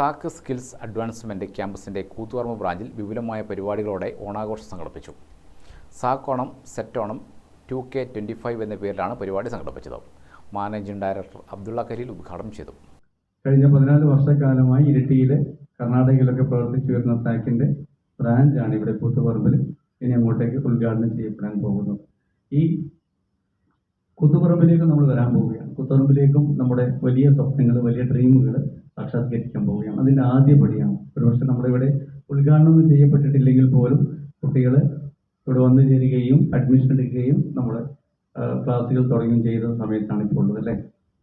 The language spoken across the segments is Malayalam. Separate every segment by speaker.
Speaker 1: സാക്ക് സ്കിൽസ് അഡ്വാൻസ്മെന്റ് ക്യാമ്പസിന്റെ കൂത്തുപറമ്പ് ബ്രാഞ്ചിൽ വിപുലമായ പരിപാടികളോടെ ഓണാഘോഷം സംഘടിപ്പിച്ചു. സാക്ക് Onam set Onam two K twenty five എന്ന പേരിലാണ് പരിപാടി സംഘടിപ്പിച്ചത്. മാനേജിംഗ് ഡയറക്ടർ അബ്ദുള്ള കരീൽ ഉദ്ഘാടനം ചെയ്തു.
Speaker 2: കഴിഞ്ഞ പതിനാല് വർഷക്കാലമായി ഇരിട്ടിയിലെ കർണാടകയിലൊക്കെ പ്രവർത്തിച്ചു വരുന്ന സാക്കിന്റെ ബ്രാഞ്ചാണ് ഇവിടെ കൂത്തുപറമ്പിൽ ഇനി അങ്ങോട്ടേക്ക് ഉദ്ഘാടനം ചെയ്യപ്പെടാൻ പോകുന്നത്. ഈ കൂത്തുപറമ്പിലേക്ക് നമ്മൾ വരാൻ പോവുകയാണ്. കൂത്തുപറമ്പിലേക്കും നമ്മുടെ വലിയ സ്വപ്നങ്ങൾ വലിയ ഡ്രീമുകൾ സാക്ഷാത്കരിക്കാൻ പോവുകയാണ്. അതിന്റെ ആദ്യ പടിയാണ്. ഒരുപക്ഷെ നമ്മളിവിടെ ഉദ്ഘാടനം ചെയ്യപ്പെട്ടിട്ടില്ലെങ്കിൽ പോലും കുട്ടികൾ ഇവിടെ വന്നു ചേരുകയും അഡ്മിഷൻ എടുക്കുകയും നമ്മൾ ക്ലാസ്സുകൾ തുടങ്ങുകയും ചെയ്ത സമയത്താണ് ഇപ്പോൾ ഉള്ളത് അല്ലേ?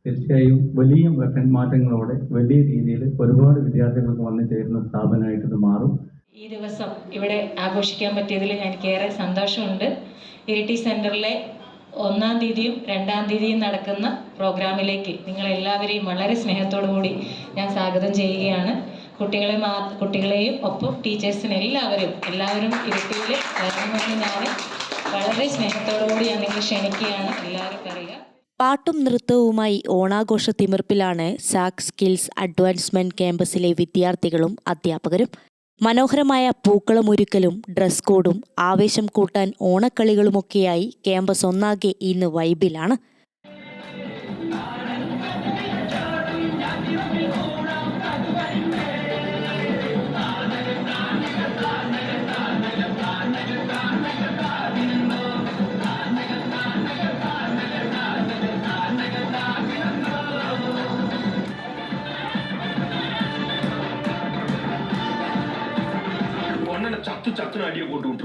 Speaker 2: തീർച്ചയായും വലിയ മാറ്റ- മാറ്റങ്ങളോടെ വലിയ രീതിയിൽ ഒരുപാട് വിദ്യാർത്ഥികൾക്ക് വന്നു ചേരുന്ന സ്ഥാപനമായിട്ട് ഇത് മാറും.
Speaker 3: ഈ ദിവസം ഇവിടെ ആഘോഷിക്കാൻ പറ്റിയതിൽ എനിക്കേറെ സന്തോഷമുണ്ട്. ഇരിട്ടി സെന്ററിലെ ഒന്നാം തീയതിയും രണ്ടാം തീയതിയും നടക്കുന്ന പ്രോഗ്രാമിലേക്ക് നിങ്ങളെല്ലാവരെയും വളരെ സ്നേഹത്തോടു കൂടി ഞാൻ സ്വാഗതം ചെയ്യുകയാണ്. കുട്ടികളെ മാ കുട്ടികളെയും ഒപ്പം ടീച്ചേഴ്സിനെ എല്ലാവരും എല്ലാവരും ഇരിട്ടിയിൽ വരണമെന്ന് ഞാൻ വളരെ സ്നേഹത്തോടു കൂടി ഞാൻ നിങ്ങൾ ക്ഷണിക്കുകയാണ്. എല്ലാവരും പറയുക
Speaker 4: പാട്ടും നൃത്തവുമായി ഓണാഘോഷ തിമിർപ്പിലാണ് സാക് സ്കിൽസ് അഡ്വാൻസ്മെന്റ് ക്യാമ്പസിലെ വിദ്യാർത്ഥികളും അധ്യാപകരും മനോഹരമായ പൂക്കളമൊരുക്കലും ഡ്രസ് കോഡും ആവേശം കൂട്ടാൻ ഓണക്കളികളുമൊക്കെയായി ക്യാമ്പസ് ഒന്നാകെ ഇന്ന് വൈബിലാണ്
Speaker 5: അങ്ങനെ ചത്തു ചത്തു അടിയെ കൊണ്ടുവിട്ടു.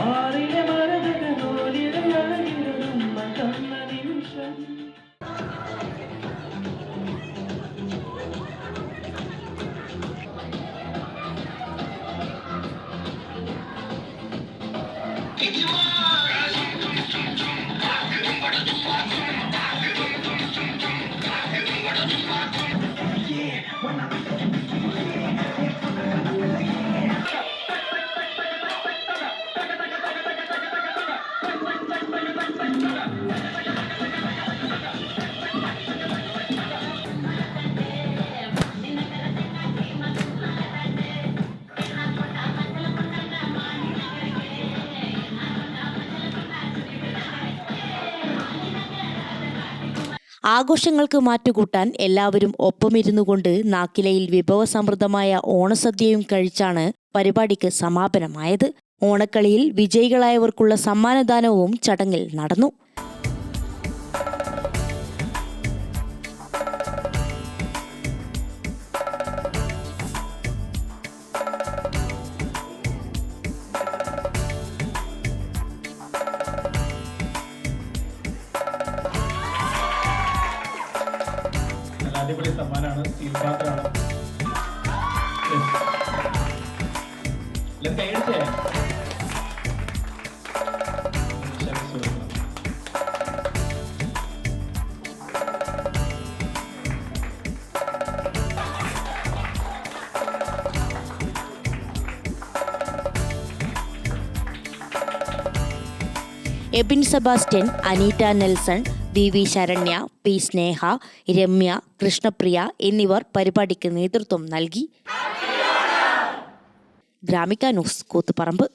Speaker 5: മാറിയ If you want.
Speaker 4: ആഘോഷങ്ങൾക്ക് മാറ്റുകൂട്ടാൻ എല്ലാവരും ഒപ്പമിരുന്നു കൊണ്ട് നാക്കിലയിൽ വിഭവസമൃദ്ധമായ ഓണസദ്യയും കഴിച്ചാണ് പരിപാടിക്ക് സമാപനമായത്. ഓണക്കളിയിൽ വിജയികളായവർക്കുള്ള സമ്മാനദാനവും ചടങ്ങിൽ നടന്നു.
Speaker 2: അടിപൊളി സമ്മാനമാണ് സ്റ്റീൽ പാത്രമാണ് Yes.
Speaker 4: Ebin Sebastian Aneeta Nelson V V Saranya P Sneha Ramya Krishnapriya എന്നിവർ പരിപാടിക്ക് നേതൃത്വം നൽകി. ഗ്രാമിക ന്യൂസ് കൂത്തുപറമ്പ്.